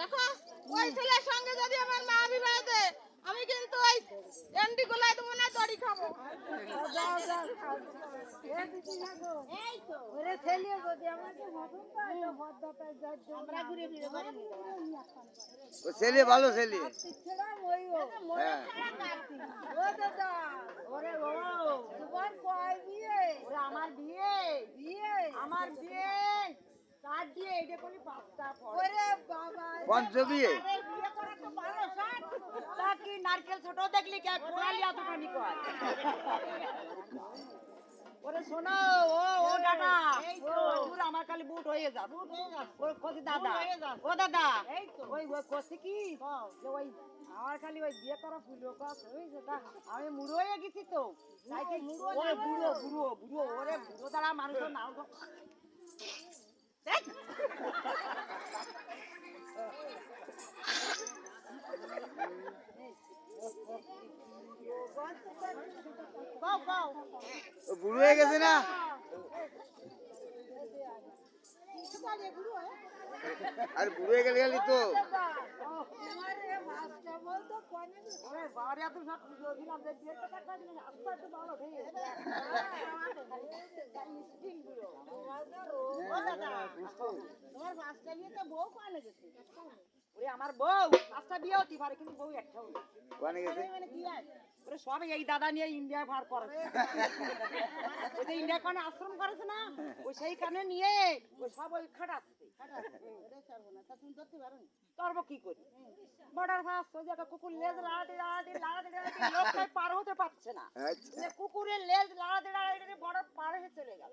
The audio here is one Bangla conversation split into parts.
দেখো ওই ছেলের সঙ্গে যদি আমার মা বিবাহ দেয় আমি কিন্তু ওই এন্ডি গোলায় দেবো না দড়ি খাব। ছেলে ভালো ছেলে। ও। হ্যাঁ। আমার বিয়ে। বিয়ে? আমার বিয়ে। কার দিয়ে এটা করে পাঁচটা ওরে বাবা পঞ্চ বিয়ে বিয়ে করা তো ভালো সাত তা কি নারকেল ছোট দেখলি কে কোড়ালি এত পানি কয় ওরে শোনো ও ও দাদা ও আমার খালি বুট হয়ে যা বুট হয়ে যা ও কতি দাদা। ও দাদা ওই ওই কতি কি? যে ওই আমার খালি ওই বিয়ে করা ফুল কস ওই যেটা আমি মুড়ো হয়ে গেছি তো। তাই কি মুড়ো ওরে বুড়ো বুড়ো বুড়ো ওরে বুড়ো দ্বারা মানুষের ও বুড়ো হয়ে গেছে না? আর বুড়ো হয়ে গেলে গেলি তো ওরে বাড়ি এত সব পুজো দিলাম যে বিয়ে টাকা করে দিলাম আস্তে আস্তে ভালো ঠিক আছে ও দাদা তোমার পাঁচটা বিয়ে তো বউ কানে গেছে ওরে আমার বউ পাঁচটা বিয়ে হতে পারে কিন্তু বউ একটাও নেই। ওখানে গেছে? মানে কি? ওরে সব এই দাদা নিয়ে ইন্ডিয়া ভার করেছে। ওই যে ইন্ডিয়া কানে আশ্রম করেছে না ওই সেইখানে নিয়ে ওই সব ওই খাটাচ্ছে। কি করি? বর্ডার ফাঁস ওই জায়গা কুকুর লেজ লাড়াতে লাড়াতে লাড়াতে লাড়াতে লোকটাই পার হতে পারছে না। আচ্ছা। কুকুরের লেজ লাড়াতে লাড়াতে বর্ডার পার হয়ে চলে গেল।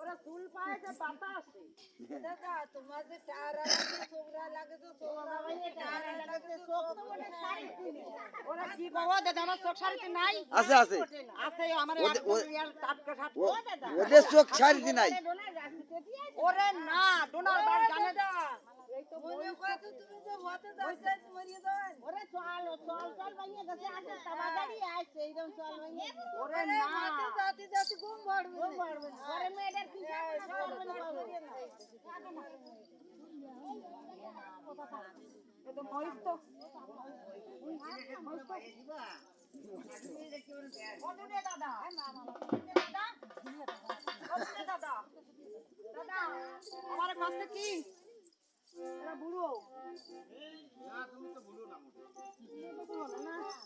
ওরা চুল পায়ে যে পাতা আছে ওরা কি বাবা দাদা আমার চোখ সারিতে নাই? আছে আছে। আছে আমার real টাটকা সাপ। ও- দাদা ওদের চোখ ছাড়িতে নাই। ওরে না ডোনাল্ড জানে না ওরে চল চল চল ভাইয়া গেছে আসে তাড়াতাড়ি আসছে এইরকম চল ভাইয়া না ওরে মেয়েদের কি? একদম মহিষ তো কতনে দাদা কতনে দাদা কতনে দাদা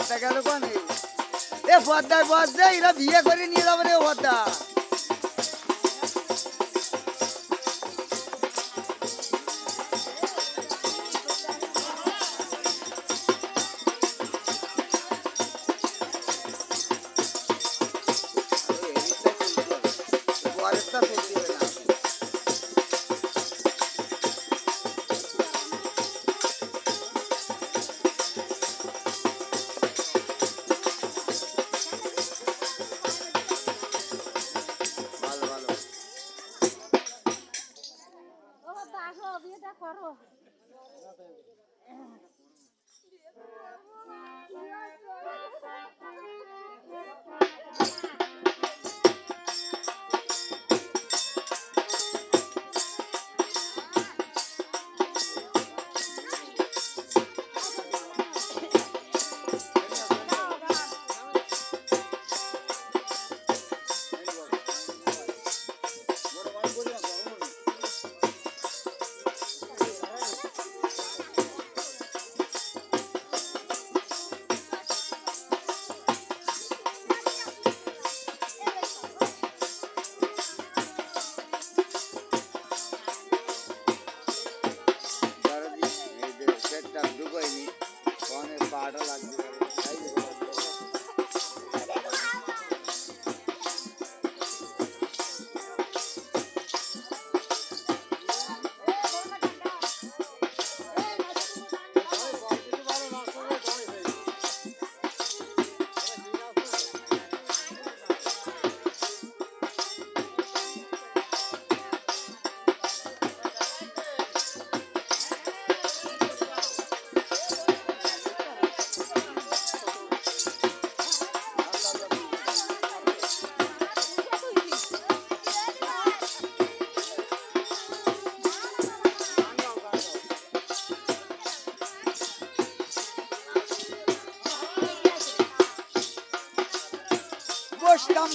পদ্মা গেল কোন? এ পদ্মার পদ্মা এরা বিয়ে করে নিয়ে যাবে রে পদ্মা। বিয়েটা করো। বসতাম লাগবে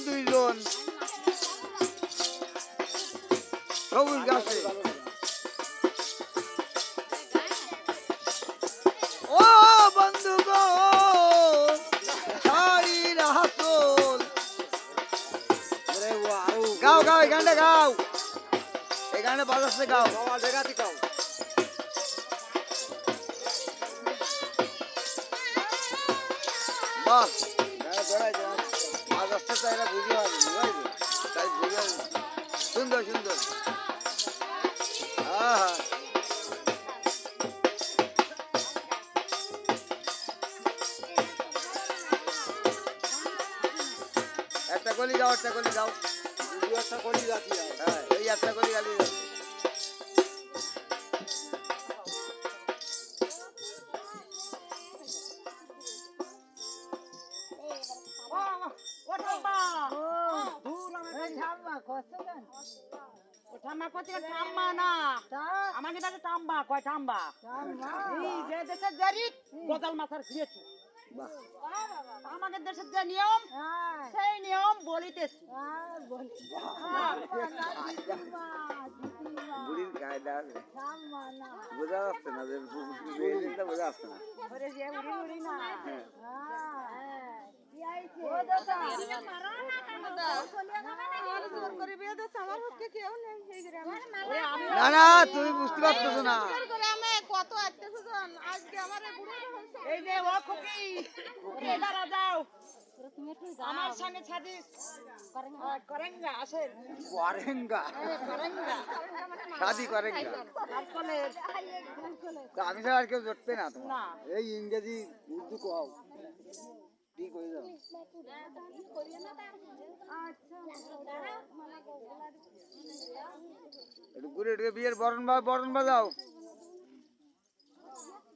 দুইজন সবুজ গাছে বন্ধু গো গাও গাও, এই গানটা গাও। এই গানটা বাজাচ্ছে গাও। দেখাতি গাও বাহ বাজাচ্ছে তো এরা বুঝি হয় তাই বুঝে সুন্দর সুন্দর। আহা একটা গলি যাও একটা গলি যাও একটা গলি যাচ্ছি হ্যাঁ এই একটা গলি গালি যাও ঠাম্মা কত ঠাম্মা না। আমাকে ডাকে ঠাম্মা কয় ঠাম্মা এই যে দেশের জারি গজাল মাথার খেয়েছি আমাদের দেশের যে নিয়ম সেই নিয়ম বলিতেছি। বুড়ির কায়দা আছে বোঝা যাচ্ছে না বোঝা যাচ্ছে না। না না তুমি বুঝতে পারতেছো না। আমি কত আত্মীয়-স্বজন, আজকে আমার এই বুড়োটা হয়েছে। এই যে ও খুকি। খুকি এবার যাও। আমার সঙ্গে ছাদি। করেঙ্গা আসেন। করেঙ্গা? করেঙ্গা? শাদি করেঙ্গা আমি ছাড়া আর কেউ জটবে না না। এই ইংরেজি উর্দু কও। ঠিক হয়ে যাও। একটু ঘুরে একটু বিয়ের বরণ বা বরণ বাজাও।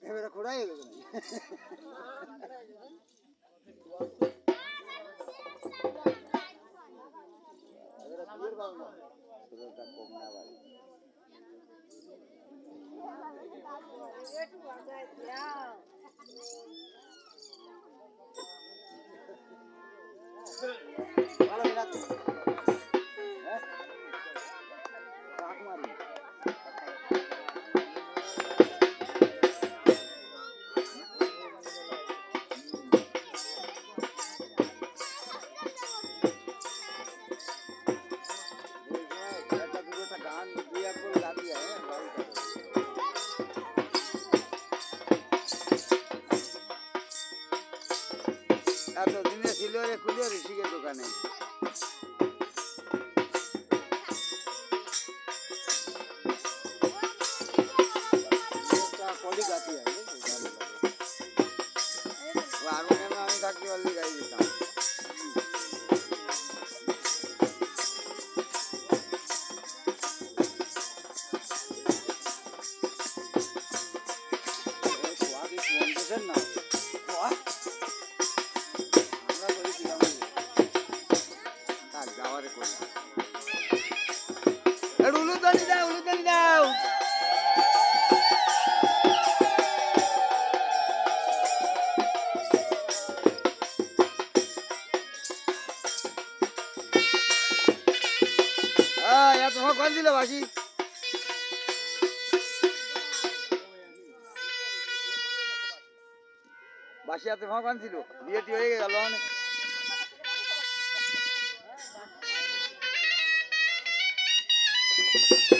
এবারে খোড়াই গেল কম এত ভগবান ছিল বিয়েটি হয়ে গেল অনেক। এই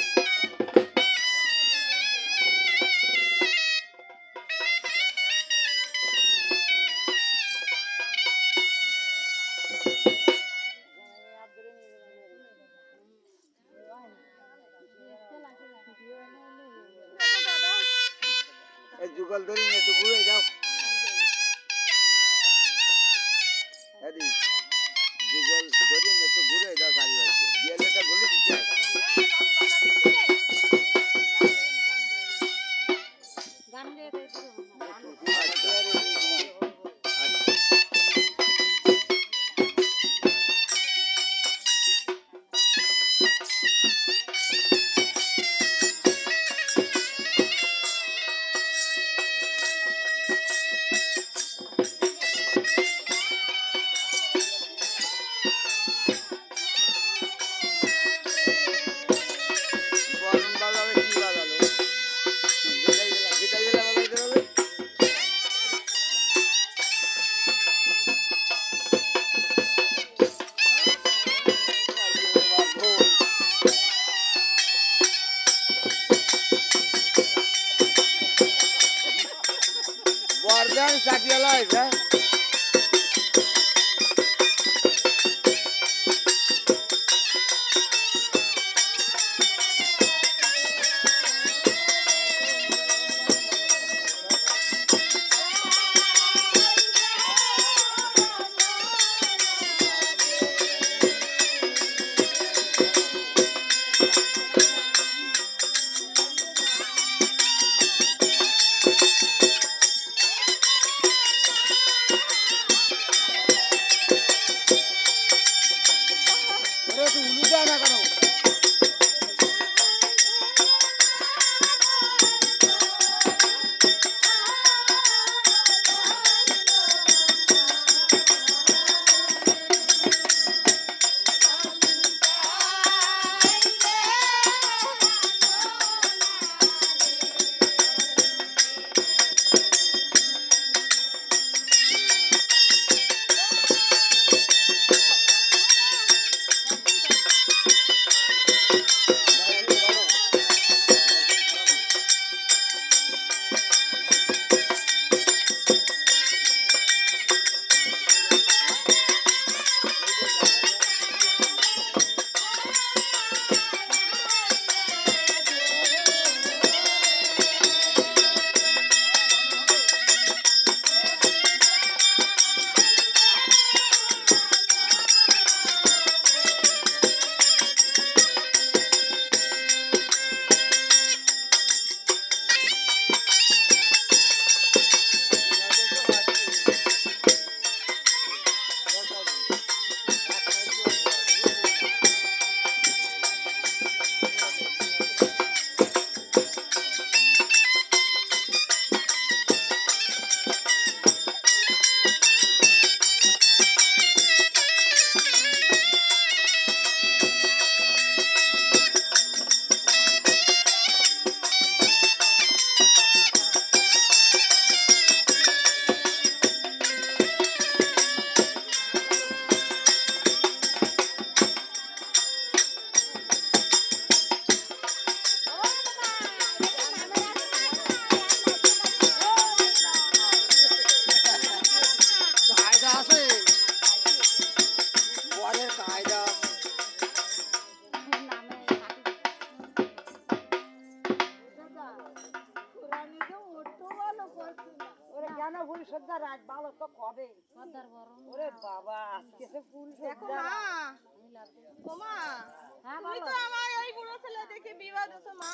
দেখে বিবাহ মা।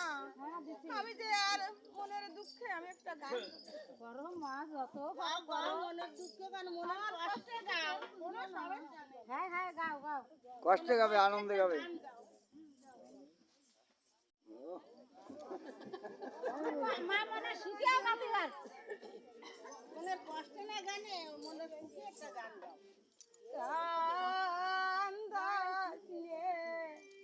আমি যে আর মনের দুঃখে আমি একটা গান করো মা যত মনের দুঃখে গান মনের কষ্টে গাও। মনে সবাই জানে। হ্যাঁ হ্যাঁ গাও গাও। কষ্টে গাবে আনন্দে গাবে। মা মনে শিখিয়াও গাতে গান মনের কষ্টে না গানে মনের সুখে একটা গান গাও। কান্দাসিয়ে বানের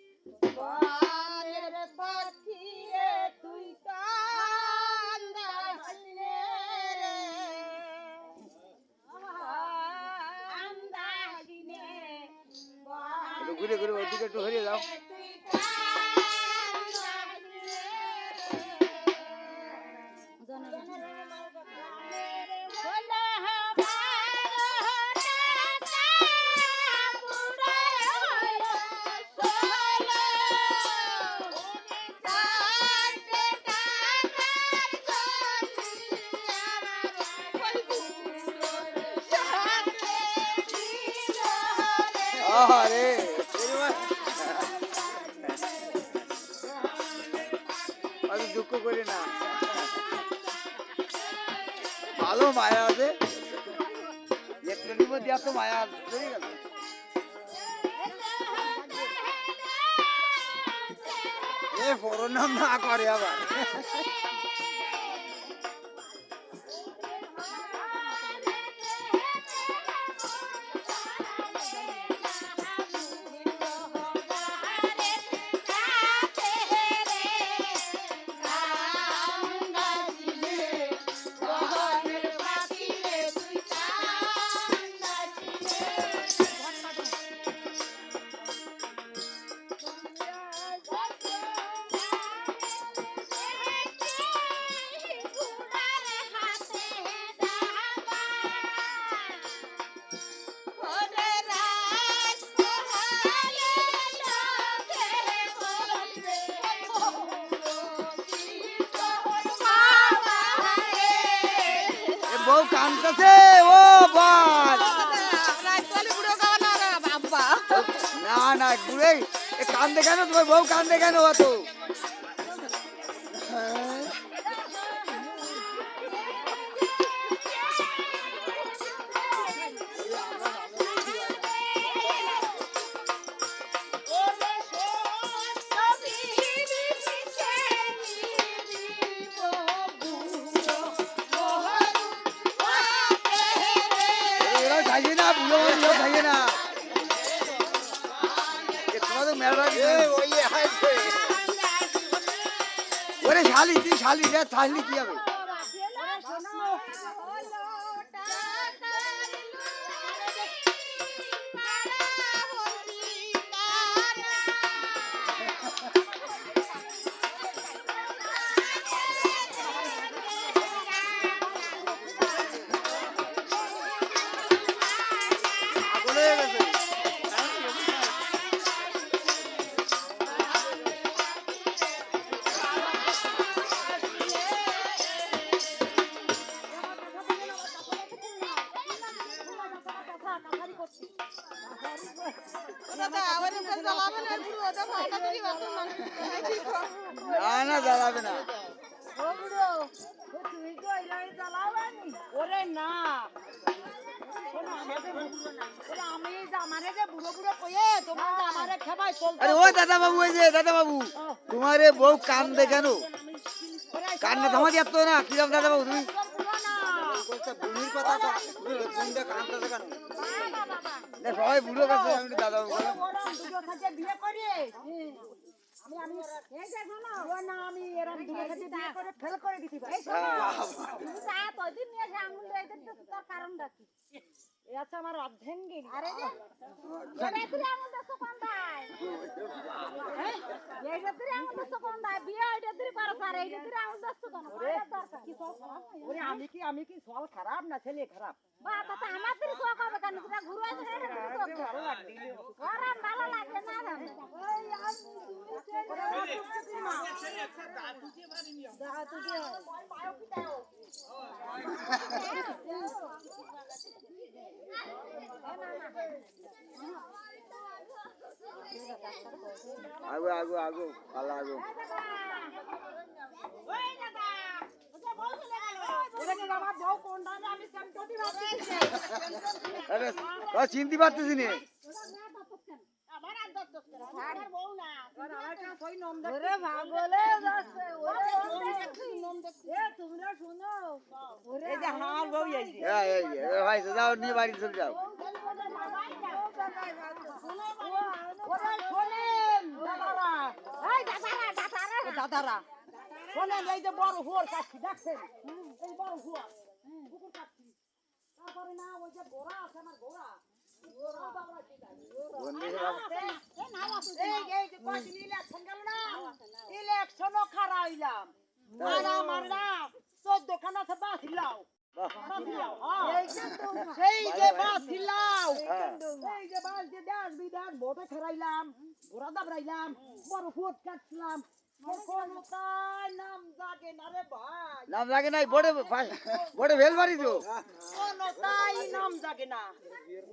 ঘুরে ঘুরে ওদিকে একটু হয়ে যাও মায়া আছে? একটুর মধ্যে এত মায়া চলে গেল এ নাম না করে আবার। না না এ কান্দে কেন? তোমার বউ কান্দে কেন অত? শালি রে থাকলি কি বউ কান্দে কেন? কান্না থামা যাচ্ছ না? কিরম দাদা বাবু। তুমি বুড়ো না বুড়ির কথা বুড়িটা কান্দতেছে কেন না সবাই বুড়ো কাছে আমি একটু দাদা বাবু বললাম। ওরম দুটো খাতে বিয়ে করে আমি আমি এই যে শোনো ও না আমি এরম দুটো খাতে বিয়ে করে ফেল করে দিতে পারি এই আছে আমার ওরে আমি কি আমি কি সল খারাপ না ছেলে খারাপ? কি আমার বউ কোনটা যে আমি সেমটটি ভাবছি আরে ও চিনতে পারতেছি নে আমার ওই এ শোনো এই যে হাল আগু এই যে এই, চিনতে পারতেছি ভাই যাও নিয়ে বাড়ি চলে যাও। দাদারা। এই দাদারা দাদারা। দাদারা। শোনেন এই যে বড় হুয়ার কাটছি দেখছেন? এই বড় হুয়ার। পুকুর কাটছি তারপরে না ওই যে গোড়া আছে আমার গোড়া ইলেকশনও খারা হইলাম। মারা মারা চোদ্দ খানা বাঁচিলাও সেই যে বাঁচিলাও হ্যাঁ। যে বাস যে দেশ বিদেশ ভোটে খেলাইলাম ঘোড়া দাবড়াইলাম বড় ফুট কাটছিলাম নাম লাগে নাই বড়ে বড়ে ভেল মারি তো তাই নাম জাগে না।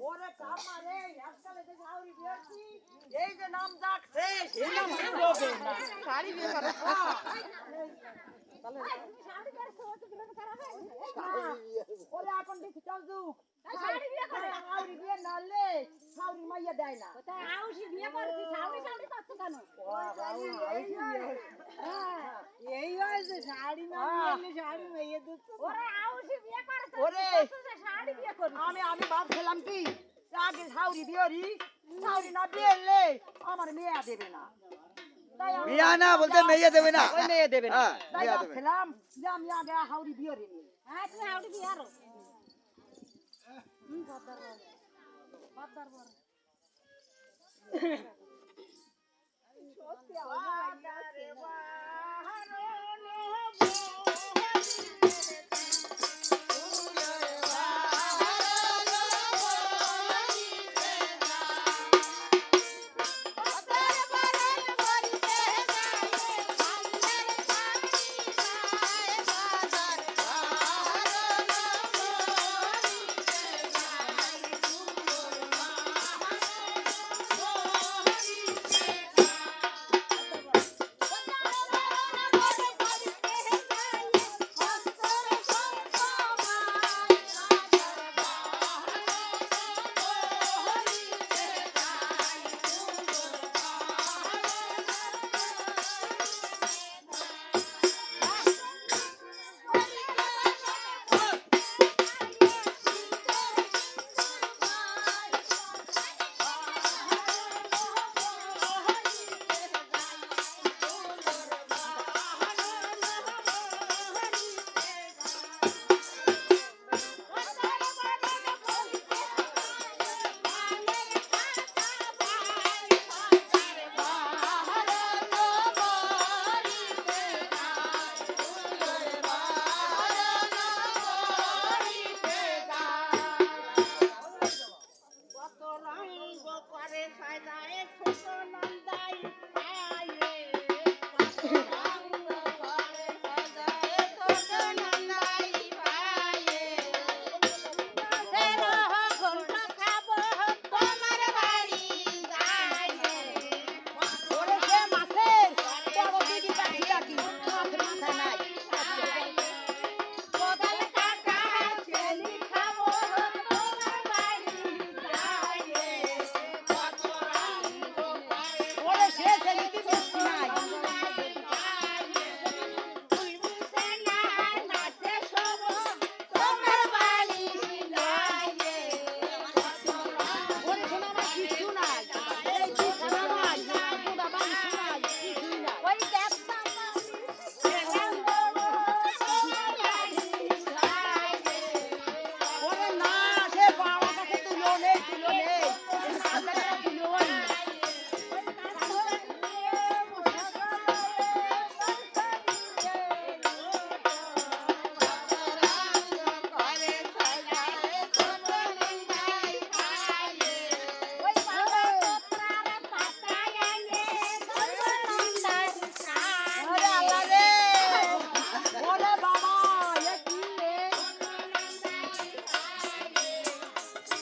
ওরে কামারে আজকাল যে হাউরি দিয়েছি এই যে নাম জাগছে। সেই নাম জাগবে না শাড়ি বিয়ে করো। ওরে এখন দেখি চল যুগ। হাউরি বিয়ে নালে হাউরি মাইয়া দেয় না। এই হয়েছে। শাড়ি না নিলে শাড়ি মেয়ে দিচ্ছে ওরে আমি আমি ভাবছিলাম কি আগে হাউরি বিয়েরি হাউরি না বিয়েলে আমার মেয়ে দেবে না। বিয়া না বলতে মেয়ে দেবে না ওই মেয়ে দেবে না হ্যাঁ, বিয়া দেবে। ভাবছিলাম যে আমি আগে হাউরি বিয়েরি নিই বাজার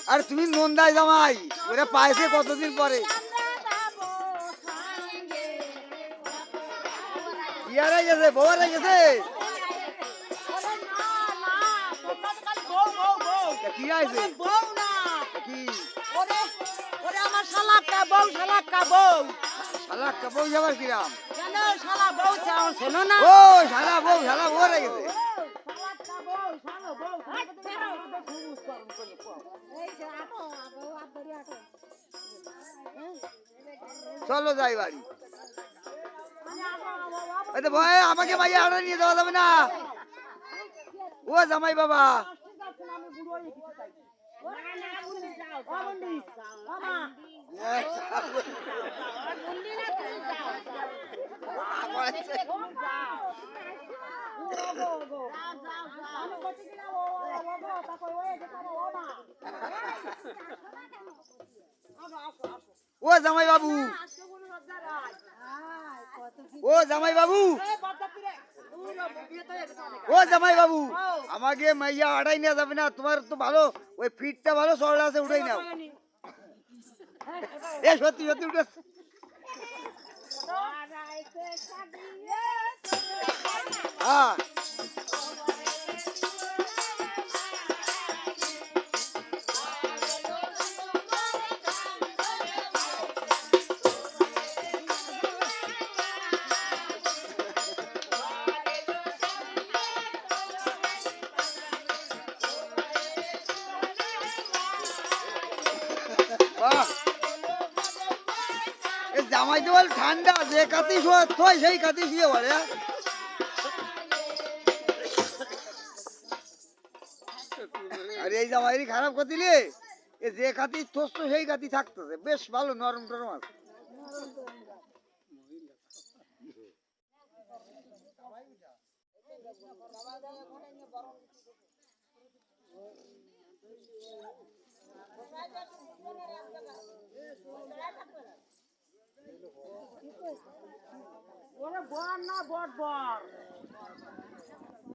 আর তুমি নন্দাই জামাই ওরা পাইছে কতদিন পরে? ইয়ারাই গেছে বউয়ারাই গেছে? বউ বউ বউ কি আইছে বউ না কি? ওরে ওরে আমার শালাক্কা বউ শালাক্কা বউ শালা একটা বউ যাবার কিরাম কেন শালা বউ চাও? শোনো না। ও শালা বউ শালা বউয়ারাই গেছে। চলো যাই বাড়ি। ভয় আমাকে মাইয়া আড়া নিয়ে যাওয়া যাবে না। ও জামাই বাবা ঠিক আছে আমি বুড়ো হয়ে গেছি তাই না না বুড়ি যাও ও বন্দি মামা বুন্দি না তুমি যাও আমি বলছি কিনা ও ও গো তারপর ওই যে তারপর ও না আসো আসো আসো ও জামাই বাবু আজকে কোনো লজ্জা নাই ও জামাই বাবু ও জামাই বাবু আমাকে মাইয়া আড়াই নেওয়া যাবে না, তোমার তো ভালো, ওই ফিটটা ভালো, সরল আছে উঠাই নাও। এ, সত্যি সত্যি, উঠে হ্যাঁ। জামাই তো বল ঠান্ডা, যে কাতি শোয়া সেই কাতি শুয়ে বলে। আরে এই জামাইরি খারাপ কাতিলে যে কাতি থস্ত সেই কাতি থাকতেছে। বেশ ভালো নরম টরম আছে। ওরে বর না বট বর